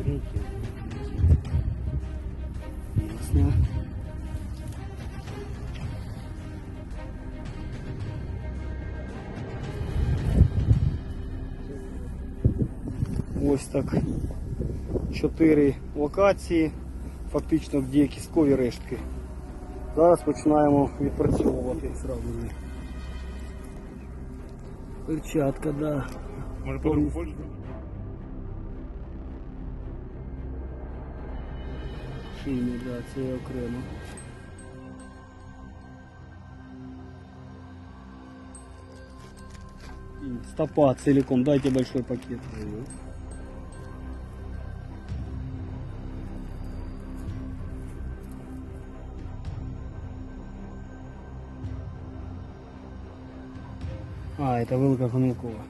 Ориентир. Ясно. Ось так. Чотири локації, фактично де кісткові рештки. Зараз починаємо відпрацьовувати же. Перчатка, да. Подругу больше? Шийний, да, це окремо. И стопа целиком, дайте большой пакет. А, это вилка Гонилкова.